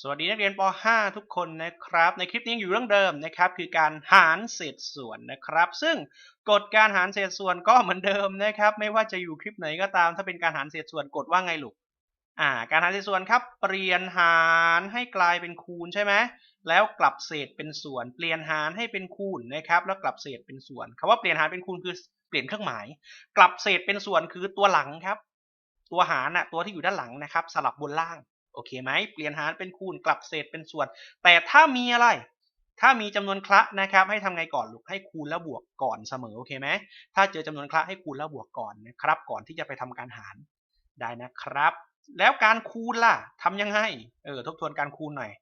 สวัสดีนักเรียนป .5 ทุกคนนะครับ ในคลิปนี้อยู่เรื่องเดิมนะครับ คือการหารเศษส่วนนะครับ ซึ่งกฎการหารเศษส่วนก็เหมือนเดิมนะครับ ไม่ว่าจะอยู่คลิปไหนก็ตาม ถ้าเป็นการหารเศษส่วนกฎว่าไงลูกอ่า การหารเศษส่วนครับ เปลี่ยนหารให้กลายเป็นคูณใช่ไหมแล้วกลับเศษเป็นส่วน เปลี่ยนหารให้เป็นคูณนะครับ แล้วกลับเศษเป็นส่วนคำว่าเปลี่ยนหารเป็นคูณคือเปลี่ยนเครื่องหมาย กลับเศษเป็นส่วนคือตัวหลังครับ ตัวหารน่ะตัวที่อยู่ด้านหลังนะครับ สลับบนล่าง โอเคไหมเปลี่ยนหารเป็นคูณกลับเศษเป็นส่วน แต่ถ้ามีอะไร ถ้ามีจำนวนคละนะครับ ให้ทำไงก่อนลูกให้คูณแล้วบวกก่อนเสมอโอเคไหมถ้าเจอจำนวนคละให้คูณแล้วบวกก่อนนะครับ ก่อนที่จะไปทำการหารได้นะครับ แล้วการคูณล่ะทำยังไงเออทบทวนการคูณหน่อย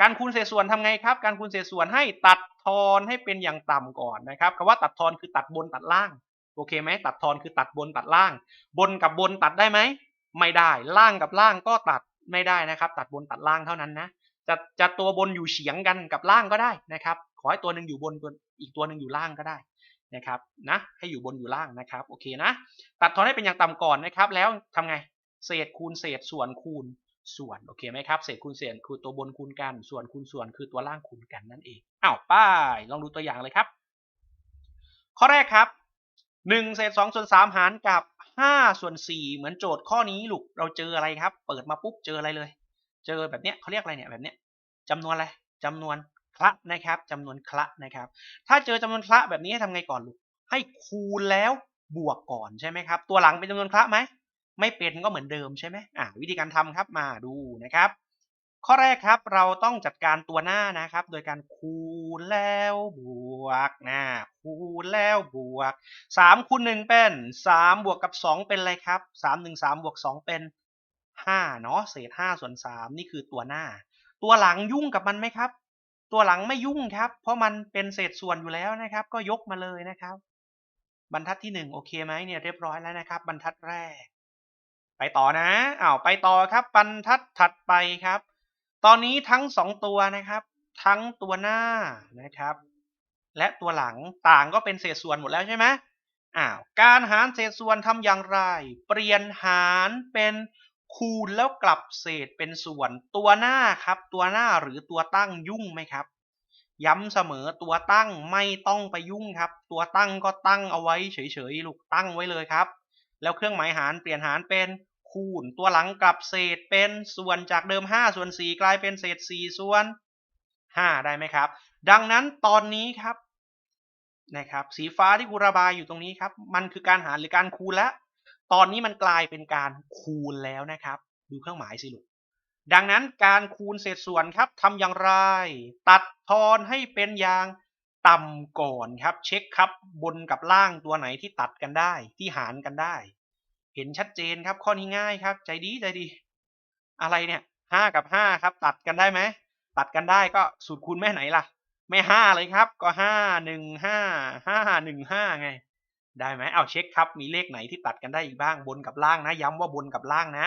การคูณเศษส่วนทำไงครับ การคูณเศษส่วนให้ตัดทอนให้เป็นอย่างต่ำก่อนนะครับคำว่าตัดทอนคือตัดบนตัดล่างโอเคไหมตัดทอนคือตัดบนตัดล่าง บนกับบนตัดได้ไหมไม่ได้ล่างกับล่างก็ตัด ไม่ได้นะครับ ตัดบนตัดล่างเท่านั้นนะ จะจะตัวบนอยู่เฉียงกันกับล่างก็ได้นะครับ ขอให้ตัวหนึ่งอยู่บนตัวอีกตัวหนึ่งอยู่ล่างก็ได้นะครับนะให้อยู่บนอยู่ล่างนะครับโอเคนะตัดทอนให้เป็นอย่างต่ำก่อนนะครับ แล้วทำไงเศษคูณเศษส่วนคูณส่วนโอเคไหมครับเศษคูณเศษคือตัวบนคูณกัน ส่วนคูณส่วนคือตัวล่างคูณกันนั่นเองอ้าวป้ายลองดูตัวอย่างเลยครับ ข้อแรกครับ1เศษ2ส่วน3หารกับ 5 ส่วน 4 เหมือนโจทย์ข้อนี้ลูกเราเจออะไรครับ เปิดมาปุ๊บเจออะไรเลย เจอแบบเนี้ยเขาเรียกอะไรเนี่ยแบบเนี้ยจำนวนอะไรจำนวนคละนะครับจำนวนคละนะครับ ถ้าเจอจำนวนคละแบบนี้ให้ทำไงก่อนลูกให้คูณแล้วบวกก่อนใช่ไหมครับ ตัวหลังเป็นจำนวนคละไหมไม่เป็นก็เหมือนเดิมใช่ไหมอ่าวิธีการทำครับมาดูนะครับ ข้อแรกครับเราต้องจัดการตัวหน้านะครับ โดยการคูณแล้วบวกนะคูณแล้วบวกสามคูณหนึ่งเป็นสามบวกกับสองเป็นอะไรครับสามหนึ่งสามบวกสองเป็นห้าเนาะเศษห้าส่วนสามนี่คือตัวหน้า ตัวหลังยุ่งกับมันไหมครับ ตัวหลังไม่ยุ่งครับ เพราะมันเป็นเศษส่วนอยู่แล้วนะครับ ก็ยกมาเลยนะครับ บรรทัดที่หนึ่งโอเคไหมเนี่ยเรียบร้อยแล้วนะครับ บรรทัดแรก ไปต่อนะอ้าวไปต่อครับ บรรทัดถัดไปครับ ตอนนี้ทั้งสองตัวนะครับ ทั้งตัวหน้านะครับ และตัวหลังต่างก็เป็นเศษส่วนหมดแล้วใช่ไหมอ้าวการหารเศษส่วนทำอย่างไร เปลี่ยนหารเป็นคูณแล้วกลับเศษเป็นส่วน ตัวหน้าครับ ตัวหน้าหรือตัวตั้งยุ่งไหมครับ ย้ำเสมอตัวตั้งไม่ต้องไปยุ่งครับ ตัวตั้งก็ตั้งเอาไว้เฉยๆลูกตั้งไว้เลยครับ แล้วเครื่องหมายหารเปลี่ยนหารเป็น คูณตัวหลังกับเศษเป็นส่วนจากเดิม 5 ส่วน 4 กลายเป็นเศษ 4 ส่วน 5 ได้ไหมครับ ดังนั้นตอนนี้ครับนะครับ สีฟ้าที่กูระบายอยู่ตรงนี้ครับ มันคือการหารหรือการคูณแล้ว ตอนนี้มันกลายเป็นการคูณแล้วนะครับ ดูเครื่องหมายสิลูกดังนั้นการคูณเศษส่วนครับทำอย่างไร ตัดทอนให้เป็นอย่างต่ำก่อนครับ เช็คครับบนกับล่างตัวไหนที่ตัดกันได้ที่หารกันได้ เห็นชัดเจนครับ ข้อนี้ง่ายครับ ใจดีใจดี อะไรเนี่ยห้ากับห้าครับ ตัดกันได้ไหมตัดกันได้ก็สูตรคูณแม่ไหนล่ะไม่ห้าเลยครับ ก็ห้าหนึ่งห้าห้าหนึ่งห้าไง ได้ไหมเอาเช็คครับ มีเลขไหนที่ตัดกันได้อีกบ้างบนกับล่างนะ ย้ำว่าบนกับล่างนะ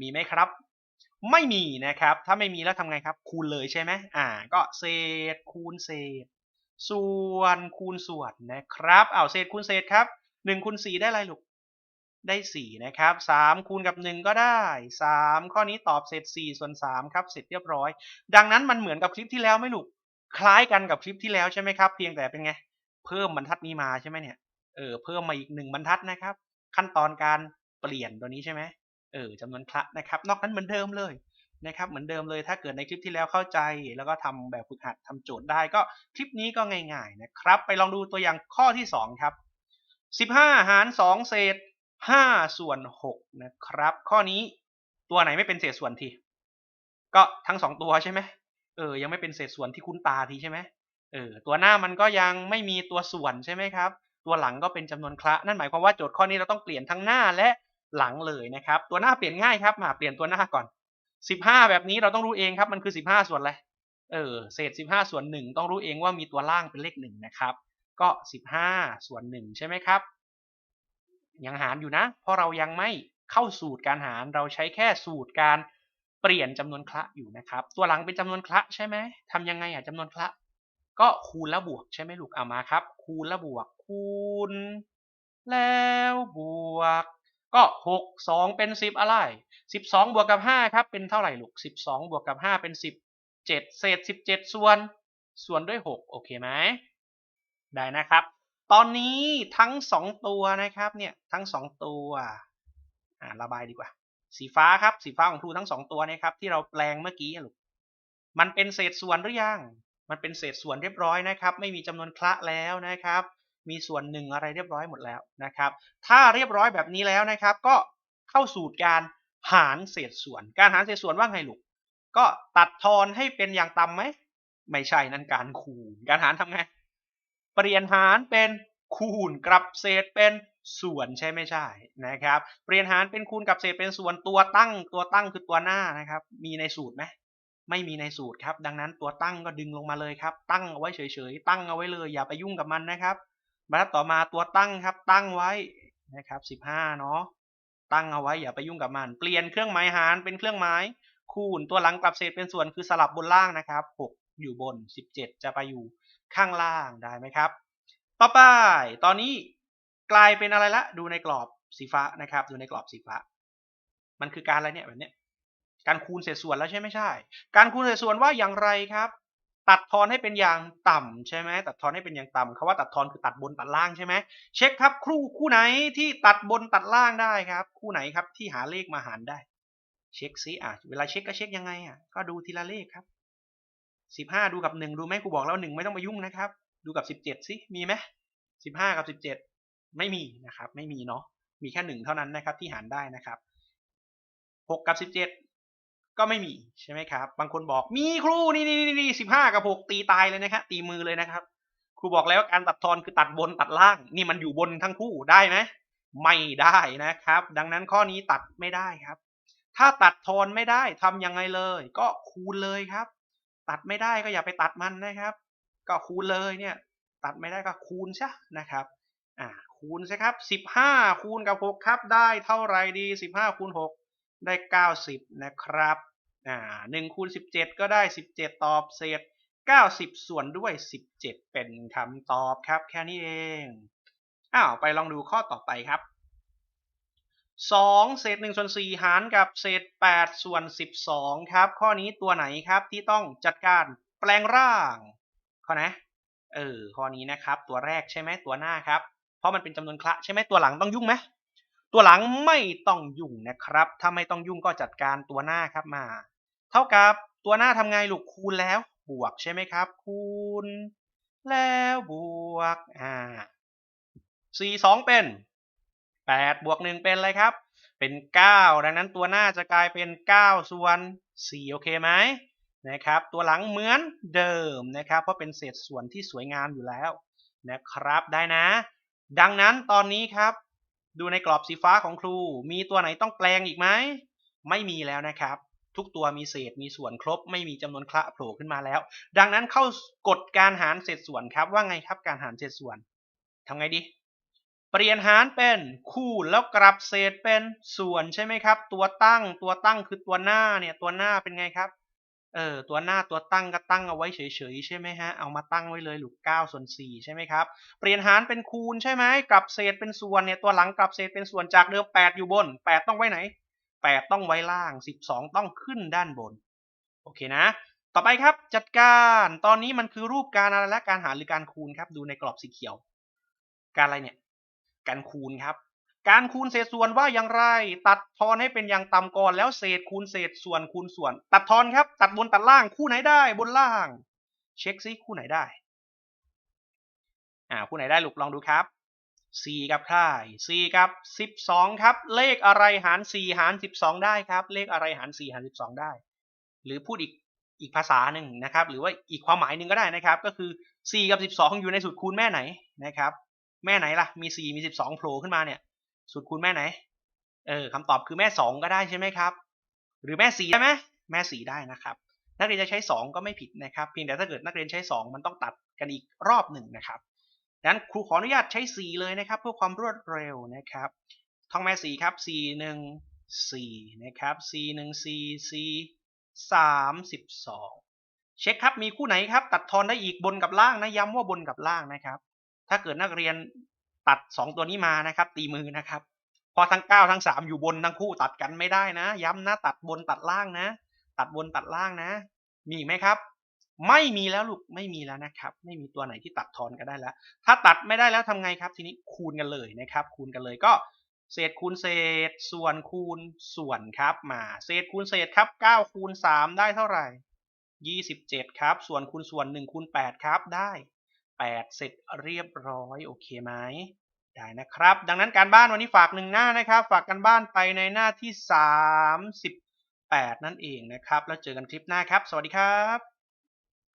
มีไหมครับ ไม่มีนะครับ ถ้าไม่มีแล้วทำไงครับ คูณเลยใช่ไหมอ่า ก็เศษคูณเศษ ส่วนคูณส่วนนะครับเอาเศษคูณเศษครับหนึ่งคูณสี่ได้อะไรลูก ได้สี่นะครับสามคูณกับหนึ่งก็ได้สามข้อนี้ตอบเศษสี่ส่วนสามครับเสร็จเรียบร้อย ดังนั้นมันเหมือนกับคลิปที่แล้วไหมลูกคล้ายกันกับคลิปที่แล้วใช่ไหมครับ เพียงแต่เป็นไง เพิ่มบรรทัดนี้มาใช่ไหมเนี่ยเออเพิ่มมาอีกหนึ่งบรรทัดนะครับ ขั้นตอนการเปลี่ยนตัวนี้ใช่ไหมเออจำนวนคละนะครับ นอกนั้นเหมือนเดิมเลยนะครับเหมือนเดิมเลยถ้าเกิดในคลิปที่แล้วเข้าใจ แล้วก็ทำแบบฝึกหัดทำโจทย์ได้ก็คลิปนี้ก็ง่าย ๆนะครับ ไปลองดูตัวอย่างข้อที่สองครับสิบห้าหารสองเศษ ห้าส่วนหกนะครับ ข้อนี้ตัวไหนไม่เป็นเศษส่วนที ก็ทั้งสองตัวใช่ไหมเออ ยังไม่เป็นเศษส่วนที่คุ้นตาทีใช่ไหมเออ ตัวหน้ามันก็ยังไม่มีตัวส่วนใช่ไหมครับ ตัวหลังก็เป็นจำนวนคละ นั่นหมายความว่าโจทย์ข้อนี้เราต้องเปลี่ยนทั้งหน้าและหลังเลยนะครับ ตัวหน้าเปลี่ยนง่ายครับ มาเปลี่ยนตัวหน้าก่อนสิบห้าแบบนี้เราต้องรู้เองครับ มันคือสิบห้าส่วนอะไร เออ เศษสิบห้าส่วนหนึ่งต้องรู้เองว่ามีตัวล่างเป็นเลขหนึ่งนะครับ ก็สิบห้าส่วนหนึ่งใช่ไหมครับ ยังหารอยู่นะ เพราะเรายังไม่เข้าสูตรการหารเราใช้แค่สูตรการเปลี่ยนจำนวนคละอยู่นะครับ ตัวหลังเป็นจำนวนคละใช่ไหมทำยังไงอะจำนวนคละ ก็คูณแล้วบวกใช่ไหมลูกเอามาครับ คูณแล้วบวก คูณ แล้วบวก ก็หกสองเป็นสิบอะไรสิบสองบวกกับห้าครับเป็นเท่าไหร่ลูกสิบสองบวกกับห้าเป็นสิบเจ็ดเศษสิบเจ็ดส่วน ส่วนด้วยหกโอเคไหมได้นะครับ ตอนนี้ทั้งสองตัวนะครับเนี่ยทั้งสองตัวอ่าระบายดีกว่า สีฟ้าครับสีฟ้าของครูทั้งสองตัวนะครับ ที่เราแปลงเมื่อกี้ลูกมันเป็นเศษส่วนหรือยังมันเป็นเศษส่วนเรียบร้อยนะครับ ไม่มีจำนวนคละแล้วนะครับ มีส่วนหนึ่งอะไรเรียบร้อยหมดแล้วนะครับ ถ้าเรียบร้อยแบบนี้แล้วนะครับ ก็เข้าสู่การหารเศษส่วน การหารเศษส่วนว่าไงลูกก็ตัดทอนให้เป็นอย่างต่ำไหมไม่ใช่นั่นการคูณการหารทำไง เปลี่ยนหารเป็นคูณกับเศษเป็นส่วนใช่ไม่ใช่นะครับ เปลี่ยนหารเป็นคูณกับเศษเป็นส่วนตัวตั้ง ตัวตั้งคือตัวหน้านะครับ มีในสูตรไหมไม่มีในสูตรครับ ดังนั้นตัวตั้งก็ดึงลงมาเลยครับ ตั้งเอาไว้เฉยๆตั้งเอาไว้เลยอย่าไปยุ่งกับมันนะครับบรรทัดต่อมาตัวตั้งครับตั้งไว้นะครับ 15 เนาะตั้งเอาไว้อย่าไปยุ่งกับมัน เปลี่ยนเครื่องหมายหารเป็นเครื่องหมายคูณตัวหลังกลับเศษเป็นส่วนคือสลับบนล่างนะครับ 6 อยู่บน 17 จะไปอยู่ ข้างล่างได้ไหมครับ ต่อไป ตอนนี้กลายเป็นอะไรละ ดูในกรอบสีฟ้านะครับ ดูในกรอบสีฟ้า มันคือการอะไรเนี่ยแบบเนี้ย การคูณเศษส่วนแล้วใช่ไม่ใช่ การคูณเศษส่วนว่าอย่างไรครับ ตัดทอนให้เป็นอย่างต่ำใช่ไหม ตัดทอนให้เป็นอย่างต่ำคาว่าตัดทอนคือตัดบนตัดล่างใช่ไหม เช็คครับคู่คู่ไหนที่ตัดบนตัดล่างได้ครับ คู่ไหนครับที่หาเลขมาหารได้ เช็คซิอะ เวลาเช็คก็เช็คยังไงอะ ก็ดูทีละเลขครับ สิบห้าดูกับหนึ่งดูไหมกูบอกแล้วหนึ่งไม่ต้องมายุ่งนะครับ ดูกับสิบเจ็ดสิมีไหมสิบห้ากับสิบเจ็ดไม่มีนะครับ ไม่มีเนาะมีแค่หนึ่งเท่านั้นนะครับที่หารได้นะครับหกกับสิบเจ็ดก็ไม่มีใช่ไหมครับ บางคนบอกมีครูนี่นี่นี่สิบห้ากับหกตีตายเลยนะครับตีมือเลยนะครับ ครูบอกแล้วว่าการตัดทอนคือตัดบนตัดล่าง นี่มันอยู่บนทั้งคู่ได้ไหมไม่ได้นะครับ ดังนั้นข้อนี้ตัดไม่ได้ครับ ถ้าตัดทอนไม่ได้ทำยังไงเลย ก็คูณเลยครับ ตัดไม่ได้ก็อย่าไปตัดมันนะครับ ก็คูณเลยเนี่ย ตัดไม่ได้ก็คูณซะนะครับอ่าคูณสิครับสิบห้าคูณกับหกครับ ได้เท่าไรดีสิบห้าคูณหกได้เก้าสิบนะครับอ่าหนึ่งคูณสิบเจ็ดก็ได้สิบเจ็ดตอบเศษเก้าสิบส่วนด้วยสิบเจ็ดเป็นคำตอบครับแค่นี้เองอ้าวไปลองดูข้อต่อไปครับ สองเศษหนึ่งส่วนสี่หารกับเศษแปดส่วนสิบสองครับ ข้อนี้ตัวไหนครับที่ต้องจัดการแปลงร่าง ข้อนะ เออ ข้อนี้นะครับ ตัวแรกใช่ไหมตัวหน้าครับ เพราะมันเป็นจำนวนคละใช่ไหมตัวหลังต้องยุ่งไหมตัวหลังไม่ต้องยุ่งนะครับ ถ้าไม่ต้องยุ่งก็จัดการตัวหน้าครับมา เท่ากับตัวหน้าทำไงลูกคูณแล้ว บวกใช่ไหมครับ คูณ แล้วบวก อ่าสี่สองเป็น แปดบวกหนึ่งเป็นอะไรครับ เป็นเก้าดังนั้นตัวหน้าจะกลายเป็นเก้าส่วนสี่โอเคไหมนะครับ ตัวหลังเหมือนเดิมนะครับ เพราะเป็นเศษส่วนที่สวยงามอยู่แล้วนะครับ ได้นะ ดังนั้นตอนนี้ครับ ดูในกรอบสีฟ้าของครู มีตัวไหนต้องแปลงอีกไหม ไม่มีแล้วนะครับ ทุกตัวมีเศษมีส่วนครบ ไม่มีจำนวนคละโผล่ขึ้นมาแล้ว ดังนั้นเข้ากฎการหารเศษส่วนครับ ว่าไงครับ การหารเศษส่วนทำไงดี เปลี่ยนหารเป็นคูณแล้วกลับเศษเป็นส่วนใช่ไหมครับ ตัวตั้งตัวตั้งคือตัวหน้าเนี่ยตัวหน้าเป็นไงครับเออตัวหน้าตัวตั้งก็ตั้งเอาไว้เฉยๆใช่ไหมฮะเอามาตั้งไว้เลยหลุก9ส่วน4ใช่ไหมครับเปลี่ยนหารเป็นคูณใช่ไหมกลับเศษเป็นส่วนเนี่ยตัวหลังกลับเศษเป็นส่วนจากเดิม8อยู่บน 8 ต้องไว้ไหน 8 ต้องไว้ล่าง 12 ต้องขึ้นด้านบนโอเคนะ ต่อไปครับจัดการตอนนี้มันคือรูปการอะไรและการหารหรือการคูณครับดูในกรอบสีเขียว การอะไรเนี่ย การคูณครับ การคูณเศษส่วนว่าอย่างไร ตัดทอนให้เป็นอย่างต่ำก่อนแล้วเศษคูณเศษส่วนคูณส่วน ตัดทอนครับ ตัดบนตัดล่างคู่ไหนได้ บนล่าง เช็คซิคู่ไหนได้อ่าคู่ไหนได้ลูกลองดูครับ4กับใคร4กับ 12 ครับ เลขอะไรหาร 4 หาร 12 ได้ครับ เลขอะไรหาร 4 หาร 12 ได้ หรือพูดอีกอีกภาษาหนึ่งนะครับ หรือว่าอีกความหมายหนึ่งก็ได้นะครับ ก็คือ 4 กับ 12 อยู่ในสูตรคูณแม่ไหนนะครับ แม่ไหนล่ะ มี4มี12โผล่ขึ้นมาเนี่ย สูตรคูณแม่ไหน เออคำตอบคือแม่2ก็ได้ใช่ไหมครับ หรือแม่4ได้ไหมแม่4ได้นะครับ นักเรียนจะใช้2ก็ไม่ผิดนะครับ เพียงแต่ถ้าเกิดนักเรียนใช้2มันต้องตัดกันอีกรอบหนึ่งนะครับดังนั้นครูขออนุญาตใช้4เลยนะครับ เพื่อความรวดเร็วนะครับ ท่องแม่4ครับ4 1 4นะครับ4 1 4 4 32เช็คครับมีคู่ไหนครับ ตัดทอนได้อีกบนกับล่างนะย้ำว่าบนกับล่างนะครับ ถ้าเกิดนักเรียนตัด 2 ตัวนี้มานะครับ ตีมือนะครับพราะทั้งเก้าทั้งสามอยู่บนทั้งคู่ตัดกันไม่ได้นะ ย้ำนะตัดบนตัดล่างนะ ตัดบนตัดล่างนะ มีไหมครับ ไม่มีแล้วลูกไม่มีแล้วนะครับ ไม่มีตัวไหนที่ตัดทอนกันได้แล้ว ถ้าตัดไม่ได้แล้วทำไงครับ ทีนี้คูณกันเลยนะครับ คูณกันเลยก็เศษคูณเศษ ส่วนคูณส่วนครับมาเศษคูณเศษครับ9คูณ3ได้เท่าไหร่ 27 ครับ ส่วนคูณส่วน1คูณ8ครับได้ 8 เสร็จเรียบร้อยโอเคไหมได้นะครับ ดังนั้นการบ้านวันนี้ฝากหนึ่งหน้านะครับ ฝากกันบ้านไปในหน้าที่ 38 นั่นเองนะครับ แล้วเจอกันคลิปหน้าครับ สวัสดีครับ